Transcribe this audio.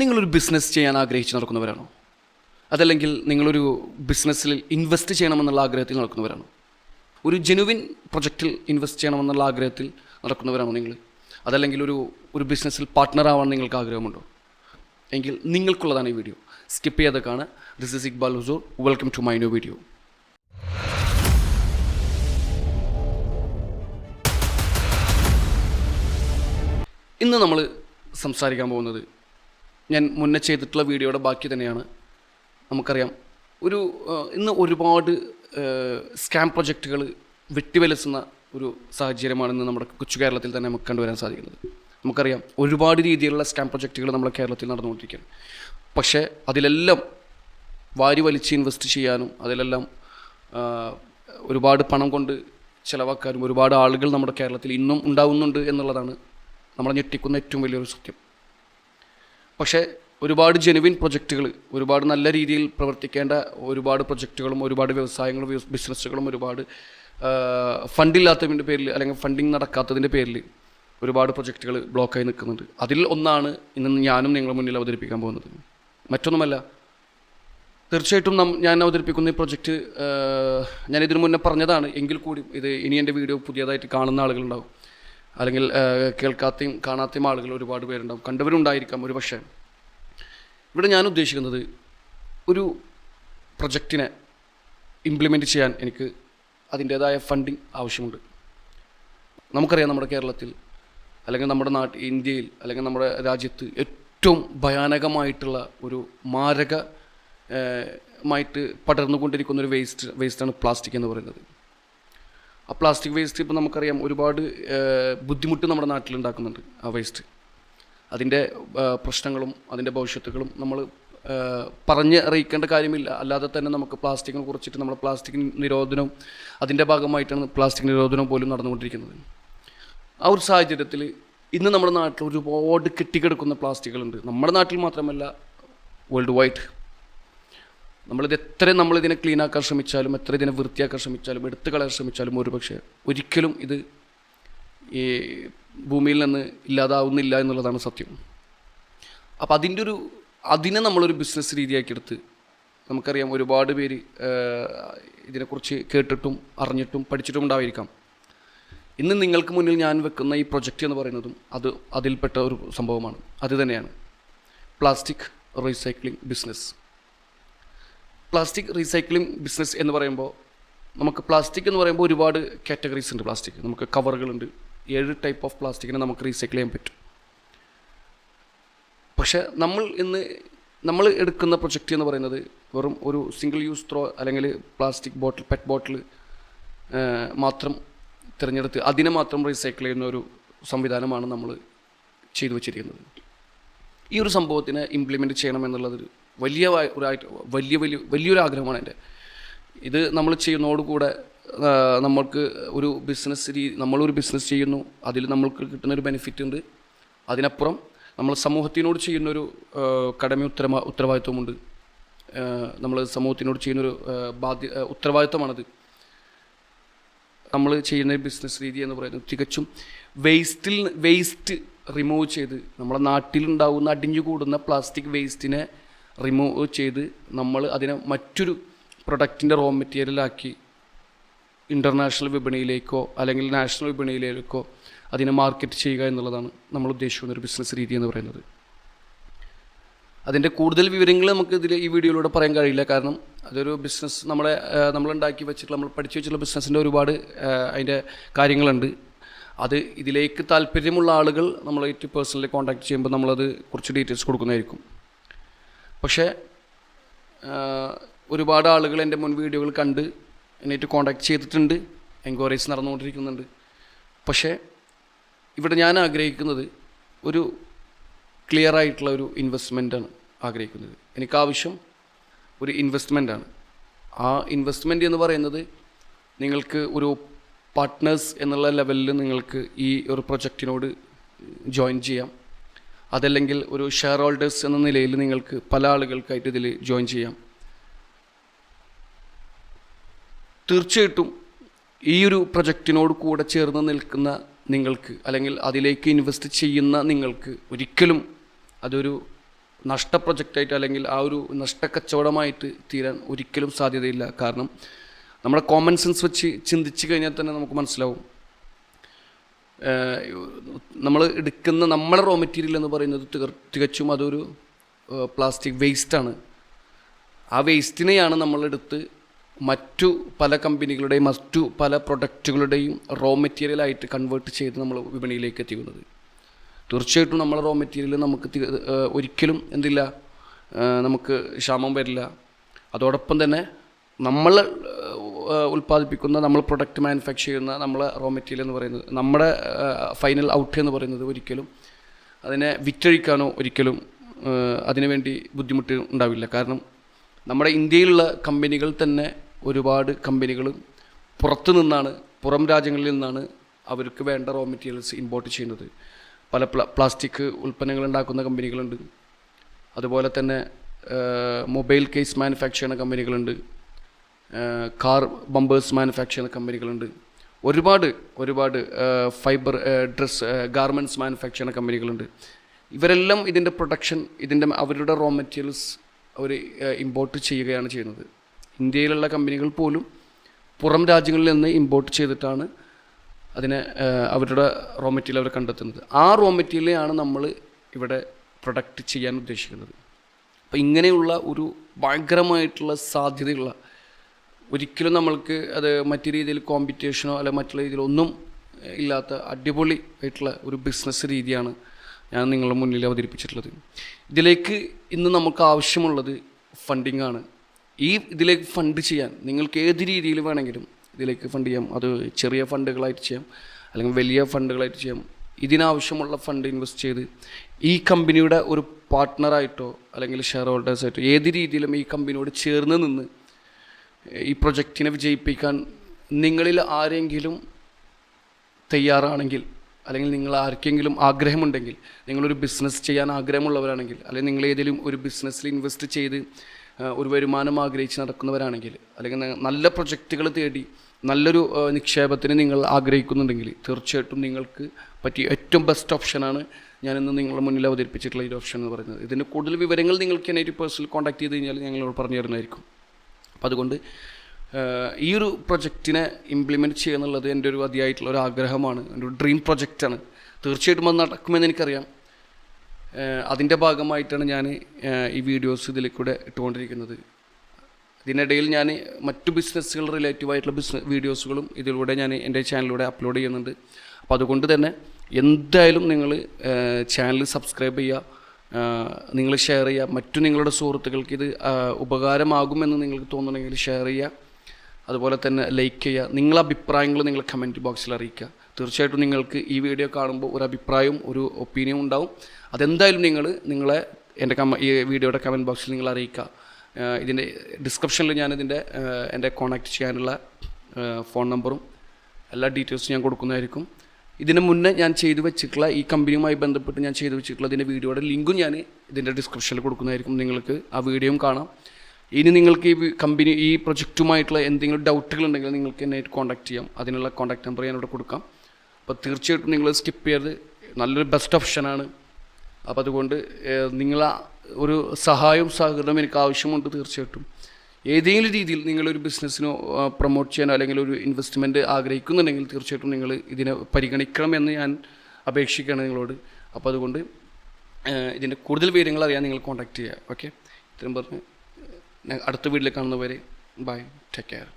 നിങ്ങളൊരു ബിസിനസ് ചെയ്യാൻ ആഗ്രഹിച്ച് നടക്കുന്നവരാണോ? അതല്ലെങ്കിൽ നിങ്ങളൊരു ബിസിനസ്സിൽ ഇൻവെസ്റ്റ് ചെയ്യണമെന്നുള്ള ആഗ്രഹത്തിൽ നടക്കുന്നവരാണോ? ഒരു ജെനുവിൻ പ്രൊജക്റ്റിൽ ഇൻവെസ്റ്റ് ചെയ്യണമെന്നുള്ള ആഗ്രഹത്തിൽ നടക്കുന്നവരാണോ നിങ്ങൾ? അതല്ലെങ്കിൽ ഒരു ഒരു ബിസിനസ്സിൽ പാർട്ട്ണറാവാൻ നിങ്ങൾക്ക് ആഗ്രഹമുണ്ടോ? എങ്കിൽ നിങ്ങൾക്കുള്ളതാണ് ഈ വീഡിയോ സ്കിപ്പ് ചെയ്യാതെ കാണുക. This is Iqbal Huzoor welcome to my new video ഇന്ന് നമ്മൾ സംസാരിക്കാൻ പോകുന്നത് ഞാൻ മുന്നേ ചെയ്തിട്ടുള്ള വീഡിയോയുടെ ബാക്കി തന്നെയാണ്. നമുക്കറിയാം. ഒരു ഇന്ന് ഒരുപാട് സ്കാം പ്രൊജക്റ്റുകൾ വെട്ടിവലസുന്ന ഒരു സാഹചര്യമാണ് ഇന്ന് നമ്മുടെ കൊച്ചു കേരളത്തിൽ തന്നെ നമുക്ക് കണ്ടുവരാൻ സാധിക്കുന്നത്. നമുക്കറിയാം ഒരുപാട് രീതിയിലുള്ള സ്കാം പ്രൊജക്റ്റുകൾ നമ്മുടെ കേരളത്തിൽ നടന്നുകൊണ്ടിരിക്കുകയാണ്. പക്ഷേ അതിലെല്ലാം വാരി വലിച്ച് ഇൻവെസ്റ്റ് ചെയ്യാനും അതിലെല്ലാം ഒരുപാട് പണം കൊണ്ട് ചിലവാക്കാനും ഒരുപാട് ആളുകൾ നമ്മുടെ കേരളത്തിൽ ഇന്നും ഉണ്ടാവുന്നുണ്ട് എന്നുള്ളതാണ് നമ്മളെ ഞെട്ടിക്കുന്ന ഏറ്റവും വലിയൊരു സത്യം. പക്ഷേ ഒരുപാട് ജെനുവിൻ പ്രൊജക്റ്റുകൾ ഒരുപാട് നല്ല രീതിയിൽ പ്രവർത്തിക്കേണ്ട ഒരുപാട് പ്രൊജക്റ്റുകളും ഒരുപാട് വ്യവസായങ്ങളും ബിസിനസ്സുകളും ഒരുപാട് ഫണ്ടില്ലാത്തതിന്റെ പേരിൽ അല്ലെങ്കിൽ ഫണ്ടിങ് നടക്കാത്തതിന്റെ പേരിൽ ഒരുപാട് പ്രൊജക്റ്റുകൾ ബ്ലോക്കായി നിൽക്കുന്നുണ്ട്. അതിൽ ഒന്നാണ് ഇന്ന് ഞാനും നിങ്ങളുടെ മുന്നിൽ അവതരിപ്പിക്കാൻ പോകുന്നത്. മറ്റൊന്നുമല്ല തീർച്ചയായിട്ടും നം ഞാൻ അവതരിപ്പിക്കുന്ന ഈ പ്രൊജക്റ്റ് ഞാൻ ഇതിനു മുന്നേ പറഞ്ഞതാണ് എങ്കിൽ കൂടി ഇത് ഇനി എന്റെ വീഡിയോ പുതിയതായിട്ട് കാണുന്ന ആളുകളുണ്ടാവും. അല്ലെങ്കിൽ കേൾക്കാത്തയും കാണാത്തയും ആളുകൾ ഒരുപാട് പേരുണ്ടാവും. കണ്ടവരുണ്ടായിരിക്കാം ഒരു പക്ഷേ ഇവിടെ ഞാൻ ഉദ്ദേശിക്കുന്നത് ഒരു പ്രൊജക്റ്റിനെ ഇംപ്ലിമെന്റ് ചെയ്യാൻ എനിക്ക് അതിന്റേതായ ഫണ്ടിങ് ആവശ്യമുണ്ട്. നമുക്കറിയാം നമ്മുടെ കേരളത്തിൽ അല്ലെങ്കിൽ നമ്മുടെ നാട്ടിൽ ഇന്ത്യയിൽ അല്ലെങ്കിൽ നമ്മുടെ രാജ്യത്ത് ഏറ്റവും ഭയാനകമായിട്ടുള്ള ഒരു മാരക മായിട്ട് പടർന്നുകൊണ്ടിരിക്കുന്ന ഒരു വേസ്റ്റ് വേസ്റ്റാണ് പ്ലാസ്റ്റിക് എന്ന് പറയുന്നത്. ആ പ്ലാസ്റ്റിക് വേസ്റ്റ് ഇപ്പോൾ നമുക്കറിയാം ഒരുപാട് ബുദ്ധിമുട്ട് നമ്മുടെ നാട്ടിലുണ്ടാക്കുന്നുണ്ട് ആ വേസ്റ്റ് അതിന്റെ പ്രശ്നങ്ങളും അതിന്റെ ഭവിഷ്യത്തുകളും നമ്മൾ പറഞ്ഞ് അറിയിക്കേണ്ട കാര്യമില്ല. അല്ലാതെ തന്നെ നമുക്ക് പ്ലാസ്റ്റിക്കിനെ കുറിച്ചിട്ട് നമ്മൾ പ്ലാസ്റ്റിക് നിരോധനവും അതിന്റെ ഭാഗമായിട്ടാണ് പ്ലാസ്റ്റിക് നിരോധനം പോലും നടന്നുകൊണ്ടിരിക്കുന്നത്. ആ ഒരു സാഹചര്യത്തിൽ ഇന്ന് നമ്മുടെ നാട്ടിൽ ഒരുപാട് കെട്ടിക്കിടക്കുന്ന പ്ലാസ്റ്റിക്കുകളുണ്ട് നമ്മുടെ നാട്ടിൽ മാത്രമല്ല വേൾഡ് വൈഡ് നമ്മളിത് എത്ര നമ്മളിതിനെ ക്ലീൻ ആക്കാൻ ശ്രമിച്ചാലും എത്ര ഇതിനെ വൃത്തിയാക്കാൻ ശ്രമിച്ചാലും എടുത്തു കളയാൻ ശ്രമിച്ചാലും ഒരുപക്ഷെ ഒരിക്കലും ഇത് ഈ ഭൂമിയിൽ നിന്ന് ഇല്ലാതാവുന്നില്ല എന്നുള്ളതാണ് സത്യം. അപ്പോൾ അതിന്റെ ഒരു അതിനെ നമ്മളൊരു ബിസിനസ് രീതിയാക്കിയെടുത്ത് നമുക്കറിയാം ഒരുപാട് പേര് ഇതിനെക്കുറിച്ച് കേട്ടിട്ടും അറിഞ്ഞിട്ടും പഠിച്ചിട്ടും ഉണ്ടായിരിക്കാം. ഇന്ന് നിങ്ങൾക്ക് മുന്നിൽ ഞാൻ വെക്കുന്ന ഈ പ്രൊജക്റ്റ് എന്ന് പറയുന്നതും അത് അതിൽപ്പെട്ട ഒരു സംഭവമാണ്. അത് തന്നെയാണ്. Plastic recycling business plastic recycling business എന്ന് പറയുമ്പോൾ നമുക്ക് പ്ലാസ്റ്റിക് എന്ന് പറയുമ്പോൾ ഒരുപാട് കാറ്റഗറീസ് ഉണ്ട് പ്ലാസ്റ്റിക്. നമുക്ക് കവറുകളുണ്ട്. ഏഴ് ടൈപ്പ് ഓഫ് പ്ലാസ്റ്റിക്കിനെ നമുക്ക് റീസൈക്കിൾ ചെയ്യാൻ പറ്റും. പക്ഷേ നമ്മൾ ഇന്ന് നമ്മൾ എടുക്കുന്ന പ്രൊജക്റ്റ് എന്ന് പറയുന്നത് വെറും ഒരു സിംഗിൾ യൂസ് ത്രോ അല്ലെങ്കിൽ പ്ലാസ്റ്റിക് ബോട്ടിൽ പെറ്റ് ബോട്ടിൽ മാത്രം തിരഞ്ഞെടുത്ത് അതിനെ മാത്രം റീസൈക്കിൾ ചെയ്യുന്ന ഒരു സംവിധാനമാണ് നമ്മൾ ചെയ്തു വച്ചിരിക്കുന്നത്. ഈ ഒരു സംഭവത്തിനെ ഇംപ്ലിമെന്റ് ചെയ്യണം എന്നുള്ളത് വലിയ ഒരായിട്ട് വലിയ വലിയ വലിയൊരു ആഗ്രഹമാണ് എന്റെ. ഇത് നമ്മൾ ചെയ്യുന്നതോടുകൂടെ കൂടെ നമ്മൾക്ക് ഒരു ബിസിനസ് രീതി നമ്മളൊരു ബിസിനസ് ചെയ്യുന്നു അതിൽ നമ്മൾക്ക് കിട്ടുന്ന ഒരു ബെനിഫിറ്റ് ഉണ്ട്. അതിനപ്പുറം നമ്മൾ സമൂഹത്തിനോട് ചെയ്യുന്നൊരു കടമ ഉത്തരവാ ഉത്തരവാദിത്വമുണ്ട്. നമ്മൾ സമൂഹത്തിനോട് ചെയ്യുന്നൊരു ബാധ്യ ഉത്തരവാദിത്വമാണത്. നമ്മൾ ചെയ്യുന്ന ബിസിനസ് രീതി എന്ന് പറയുന്നത് തികച്ചും വേസ്റ്റിൽ വേസ്റ്റ് റിമൂവ് ചെയ്ത് നമ്മുടെ നാട്ടിലുണ്ടാകുന്ന അടിഞ്ഞു കൂടുന്ന പ്ലാസ്റ്റിക് വേസ്റ്റിനെ റിമൂവ് ചെയ്ത് നമ്മൾ അതിനെ മറ്റൊരു പ്രൊഡക്റ്റിന്റെ റോ മെറ്റീരിയലാക്കി ഇന്റർനാഷണൽ വിപണിയിലേക്കോ അല്ലെങ്കിൽ നാഷണൽ വിപണിയിലേക്കോ അതിനെ മാർക്കറ്റ് ചെയ്യുക എന്നുള്ളതാണ് നമ്മൾ ഉദ്ദേശിക്കുന്ന ഒരു ബിസിനസ് രീതി എന്ന് പറയുന്നത്. അതിന്റെ കൂടുതൽ വിവരങ്ങൾ നമുക്ക് ഇതിൽ ഈ വീഡിയോയിലൂടെ പറയാൻ കഴിയില്ല. കാരണം അതൊരു ബിസിനസ് നമ്മളെ നമ്മളുണ്ടാക്കി വെച്ചിട്ടുള്ള നമ്മൾ പഠിച്ചു വെച്ചിട്ടുള്ള ബിസിനസ്സിന്റെ ഒരുപാട് അതിന്റെ കാര്യങ്ങളുണ്ട്. അത് ഇതിലേക്ക് താല്പര്യമുള്ള ആളുകൾ നമ്മളായിട്ട് പേഴ്സണലി കോൺടാക്ട് ചെയ്യുമ്പോൾ നമ്മളത് കുറച്ച് ഡീറ്റെയിൽസ് കൊടുക്കുന്നതായിരിക്കും. പക്ഷേ ഒരുപാട് ആളുകൾ എന്റെ മുൻ വീഡിയോകൾ കണ്ട് എന്നിട്ട് കോൺടാക്ട് ചെയ്തിട്ടുണ്ട് എൻക്വയറീസ് നടന്നുകൊണ്ടിരിക്കുന്നുണ്ട്. പക്ഷേ ഇവിടെ ഞാൻ ആഗ്രഹിക്കുന്നത് ഒരു ക്ലിയർ ആയിട്ടുള്ള ഒരു ഇൻവെസ്റ്റ്മെന്റാണ് ആഗ്രഹിക്കുന്നത്. എനിക്ക് ആവശ്യം ഒരു ഇൻവെസ്റ്റ്മെന്റാണ് ആ ഇൻവെസ്റ്റ്മെന്റ് എന്ന് പറയുന്നത് നിങ്ങൾക്ക് ഒരു പാർട്ട്നേഴ്സ് എന്നുള്ള ലെവലിൽ നിങ്ങൾക്ക് ഈ ഒരു പ്രൊജക്റ്റിനോട് ജോയിൻ ചെയ്യാം. അതല്ലെങ്കിൽ ഒരു ഷെയർ ഹോൾഡേഴ്സ് എന്ന നിലയിൽ നിങ്ങൾക്ക് പല ആളുകൾക്കായിട്ട് ഇതിൽ ജോയിൻ ചെയ്യാം. തീർച്ചയായിട്ടും ഈ ഒരു പ്രൊജക്റ്റിനോട് കൂടെ ചേർന്ന് നിൽക്കുന്ന നിങ്ങൾക്ക് അല്ലെങ്കിൽ അതിലേക്ക് ഇൻവെസ്റ്റ് ചെയ്യുന്ന നിങ്ങൾക്ക് ഒരിക്കലും അതൊരു നഷ്ട പ്രൊജക്റ്റായിട്ട് അല്ലെങ്കിൽ ആ ഒരു നഷ്ടക്കച്ചവടമായിട്ട് തീരാൻ ഒരിക്കലും സാധ്യതയില്ല. കാരണം നമ്മുടെ കോമൺ സെൻസ് വെച്ച് ചിന്തിച്ച് കഴിഞ്ഞാൽ തന്നെ നമുക്ക് മനസ്സിലാവും. നമ്മൾ എടുക്കുന്ന നമ്മുടെ റോ മെറ്റീരിയൽ എന്ന് പറയുന്നത് തികച്ചും അതൊരു പ്ലാസ്റ്റിക് വേസ്റ്റാണ് ആ വേസ്റ്റിനെയാണ് നമ്മളെടുത്ത് മറ്റു പല കമ്പനികളുടെയും മറ്റു പല പ്രൊഡക്റ്റുകളുടെയും റോ മെറ്റീരിയലായിട്ട് കൺവേർട്ട് ചെയ്ത് നമ്മൾ വിപണിയിലേക്ക് എത്തിക്കുന്നത്. തീർച്ചയായിട്ടും നമ്മളെ റോ മെറ്റീരിയൽ നമുക്ക് ഒരിക്കലും എന്തില്ല നമുക്ക് ക്ഷാമം വരില്ല. അതോടൊപ്പം തന്നെ നമ്മൾ ഉൽപ്പാദിപ്പിക്കുന്ന നമ്മൾ പ്രൊഡക്റ്റ് മാനുഫാക്ചർ ചെയ്യുന്ന നമ്മൾ റോ മെറ്റീരിയൽ എന്ന് പറയുന്നത് നമ്മുടെ ഫൈനൽ ഔട്ട് എന്ന് പറയുന്നത് ഒരിക്കലും അതിനെ വിറ്റഴിക്കാനോ ഒരിക്കലും അതിനുവേണ്ടി ബുദ്ധിമുട്ട് ഉണ്ടാവില്ല. കാരണം നമ്മുടെ ഇന്ത്യയിലുള്ള കമ്പനികൾ തന്നെ ഒരുപാട് കമ്പനികൾ പുറത്തു നിന്നാണ് പുറം രാജ്യങ്ങളിൽ നിന്നാണ് അവർക്ക് വേണ്ട റോ മെറ്റീരിയൽസ് ഇമ്പോർട്ട് ചെയ്യുന്നത്. പ്ല- പ്ലാസ്റ്റിക് ഉൽപ്പന്നങ്ങൾ ഉണ്ടാക്കുന്ന കമ്പനികളുണ്ട്. അതുപോലെ തന്നെ മൊബൈൽ കേസ് മാനുഫാക്ചർ ചെയ്യുന്ന കമ്പനികളുണ്ട്. കാർ ബമ്പേഴ്സ് മാനുഫാക്ചർ ചെയ്യുന്ന കമ്പനികളുണ്ട് ഒരുപാട് ഒരുപാട് ഫൈബർ ഡ്രസ് ഗാർമെന്റ്സ് മാനുഫാക്ചർ ചെയ്യുന്ന കമ്പനികളുണ്ട് ഇവരെല്ലാം ഇതിന്റെ പ്രൊഡക്ഷൻ ഇതിന്റെ അവരുടെ റോ മെറ്റീരിയൽസ് അവർ ഇമ്പോർട്ട് ചെയ്യുകയാണ് ചെയ്യുന്നത്. ഇന്ത്യയിലുള്ള കമ്പനികൾ പോലും പുറം രാജ്യങ്ങളിൽ നിന്ന് ഇമ്പോർട്ട് ചെയ്തിട്ടാണ് അതിനെ അവരുടെ റോ മെറ്റീരിയൽ അവർ കണ്ടെത്തുന്നത്. ആ റോ മെറ്റീരിയലാണ് നമ്മൾ ഇവിടെ പ്രൊഡക്റ്റ് ചെയ്യാൻ ഉദ്ദേശിക്കുന്നത്. അപ്പോൾ ഇങ്ങനെയുള്ള ഒരു ഭയങ്കരമായിട്ടുള്ള സാധ്യതയുള്ള ഒരിക്കലും നമ്മൾക്ക് അത് മറ്റു രീതിയിൽ കോമ്പറ്റീഷനോ അല്ലെ മറ്റുള്ള രീതിയിലൊന്നും ഇല്ലാത്ത അടിപൊളി ആയിട്ടുള്ള ഒരു ബിസിനസ് രീതിയാണ് ഞാൻ നിങ്ങളുടെ മുന്നിൽ അവതരിപ്പിച്ചിട്ടുള്ളത്. ഇതിലേക്ക് ഇന്ന് നമുക്ക് ആവശ്യമുള്ളത് ഫണ്ടിങ് ആണ്. ഈ ഇതിലേക്ക് ഫണ്ട് ചെയ്യാൻ നിങ്ങൾക്ക് ഏത് രീതിയിൽ വേണമെങ്കിലും ഇതിലേക്ക് ഫണ്ട് ചെയ്യാം. അത് ചെറിയ ഫണ്ടുകളായിട്ട് ചെയ്യാം അല്ലെങ്കിൽ വലിയ ഫണ്ടുകളായിട്ട് ചെയ്യാം. ഇതിനാവശ്യമുള്ള ഫണ്ട് ഇൻവെസ്റ്റ് ചെയ്ത് ഈ കമ്പനിയുടെ ഒരു പാർട്ട്ണറായിട്ടോ അല്ലെങ്കിൽ ഷെയർ ഹോൾഡേഴ്സായിട്ടോ ഏത് രീതിയിലും ഈ കമ്പനിയോട് ചേർന്ന് നിന്ന് ഈ പ്രൊജക്റ്റിനെ വിജയിപ്പിക്കാൻ നിങ്ങളിൽ ആരെങ്കിലും തയ്യാറാണെങ്കിൽ അല്ലെങ്കിൽ നിങ്ങൾ ആർക്കെങ്കിലും ആഗ്രഹമുണ്ടെങ്കിൽ നിങ്ങളൊരു ബിസിനസ് ചെയ്യാൻ ആഗ്രഹമുള്ളവരാണെങ്കിൽ അല്ലെങ്കിൽ നിങ്ങൾ ഏതെങ്കിലും ഒരു ബിസിനസ്സിൽ ഇൻവെസ്റ്റ് ചെയ്ത് ഒരു വരുമാനം ആഗ്രഹിച്ച് നടക്കുന്നവരാണെങ്കിൽ അല്ലെങ്കിൽ നല്ല പ്രൊജക്റ്റുകൾ തേടി നല്ലൊരു നിക്ഷേപത്തിന് നിങ്ങൾ ആഗ്രഹിക്കുന്നുണ്ടെങ്കിൽ തീർച്ചയായിട്ടും നിങ്ങൾക്ക് പറ്റിയ ഏറ്റവും ബെസ്റ്റ് ഓപ്ഷനാണ് ഞാനിന്ന് നിങ്ങളുടെ മുന്നിൽ അവതരിപ്പിച്ചിട്ടുള്ള ഈ ഓപ്ഷൻ എന്ന് പറയുന്നത്. ഇതിന്റെ കൂടുതൽ വിവരങ്ങൾ നിങ്ങൾക്ക് എന്നെ ഒരു പേഴ്സണൽ കോൺടാക്ട് ചെയ്ത് കഴിഞ്ഞാൽ ഞങ്ങളോട് പറഞ്ഞു തരുന്നതായിരിക്കും. അപ്പോൾ അതുകൊണ്ട് ഈ ഒരു പ്രൊജക്റ്റിനെ ഇംപ്ലിമെന്റ് ചെയ്യുക എന്നുള്ളത് എന്റെ ഒരു അതിയായിട്ടുള്ള ഒരു ആഗ്രഹമാണ് എന്റെ ഒരു ഡ്രീം പ്രൊജക്റ്റാണ് തീർച്ചയായിട്ടും അത് നടക്കുമെന്ന് എനിക്കറിയാം. അതിന്റെ ഭാഗമായിട്ടാണ് ഞാൻ ഈ വീഡിയോസ് ഇതിൽ കൂടെ ഇട്ടുകൊണ്ടിരിക്കുന്നത്. ഇതിനിടയിൽ ഞാൻ മറ്റു ബിസിനസ്സുകൾ റിലേറ്റീവ് ആയിട്ടുള്ള ബിസിനസ് വീഡിയോസുകളും ഇതിലൂടെ ഞാൻ എന്റെ ചാനലിലൂടെ അപ്ലോഡ് ചെയ്യുന്നുണ്ട്. അപ്പോൾ അതുകൊണ്ട് തന്നെ എന്തായാലും നിങ്ങൾ ചാനൽ സബ്സ്ക്രൈബ് ചെയ്യുക. നിങ്ങൾ ഷെയർ ചെയ്യുക. മറ്റു നിങ്ങളുടെ സുഹൃത്തുക്കൾക്ക് ഇത് ഉപകാരമാകുമെന്ന് നിങ്ങൾക്ക് തോന്നുന്നുണ്ടെങ്കിൽ ഷെയർ ചെയ്യുക. അതുപോലെ തന്നെ ലൈക്ക് ചെയ്യുക. നിങ്ങളുടെ അഭിപ്രായങ്ങൾ നിങ്ങൾ കമന്റ് ബോക്സിൽ അറിയിക്കുക. തീർച്ചയായിട്ടും നിങ്ങൾക്ക് ഈ വീഡിയോ കാണുമ്പോൾ ഒരു അഭിപ്രായവും ഒരു ഒപ്പീനിയൻ ഉണ്ടാവും. അതെന്തായാലും നിങ്ങൾ നിങ്ങളെ എന്റെ കമ ഈ വീഡിയോയുടെ കമന്റ് ബോക്സിൽ നിങ്ങൾ അറിയിക്കുക. ഇതിന്റെ ഡിസ്ക്രിപ്ഷനിൽ ഞാനിതിന്റെ എന്റെ കോൺടാക്റ്റ് ചെയ്യാനുള്ള ഫോൺ നമ്പറും എല്ലാ ഡീറ്റെയിൽസും ഞാൻ കൊടുക്കുന്നതായിരിക്കും. ഇതിന് മുന്നേ ഞാൻ ചെയ്തു വെച്ചിട്ടുള്ള ഈ കമ്പനിയുമായി ബന്ധപ്പെട്ട് ഞാൻ ചെയ്തു വെച്ചിട്ടുള്ള ഇതിന്റെ വീഡിയോയുടെ ലിങ്കും ഞാൻ ഇതിന്റെ ഡിസ്ക്രിപ്ഷനിൽ കൊടുക്കുന്നതായിരിക്കും. നിങ്ങൾക്ക് ആ വീഡിയോയും കാണാം. ഇനി നിങ്ങൾക്ക് ഈ കമ്പനി ഈ പ്രൊജക്റ്റുമായിട്ടുള്ള എന്തെങ്കിലും ഡൗട്ടുകൾ ഉണ്ടെങ്കിൽ നിങ്ങൾക്ക് എന്നെ കോൺടാക്ട് ചെയ്യാം. അതിനുള്ള കോൺടാക്ട് നമ്പർ ഞാനിവിടെ കൊടുക്കാം. അപ്പോൾ തീർച്ചയായിട്ടും നിങ്ങൾ സ്കിപ്പ് ചെയ്യരുത്. നല്ലൊരു ബെസ്റ്റ് ഓപ്ഷനാണ് അപ്പോൾ അതുകൊണ്ട് നിങ്ങൾ ഒരു സഹായവും സഹകരണവും എനിക്ക് ആവശ്യമുണ്ട് തീർച്ചയായിട്ടും. ഏതെങ്കിലും രീതിയിൽ നിങ്ങളൊരു ബിസിനസ്സിനോ പ്രൊമോട്ട് ചെയ്യാനോ അല്ലെങ്കിൽ ഒരു ഇൻവെസ്റ്റ്മെന്റ് ആഗ്രഹിക്കുന്നുണ്ടെങ്കിൽ തീർച്ചയായിട്ടും നിങ്ങൾ ഇതിനെ പരിഗണിക്കണമെന്ന് ഞാൻ അപേക്ഷിക്കുകയാണ് നിങ്ങളോട്. അപ്പോൾ അതുകൊണ്ട് ഇതിന്റെ കൂടുതൽ വിവരങ്ങൾ അറിയാൻ നിങ്ങൾ കോൺടാക്റ്റ് ചെയ്യുക. ഓക്കെ ഇത്രയും പറഞ്ഞ് അടുത്ത വീട്ടിൽ കാണുന്നവരെ ബൈ ടേക്ക് കെയർ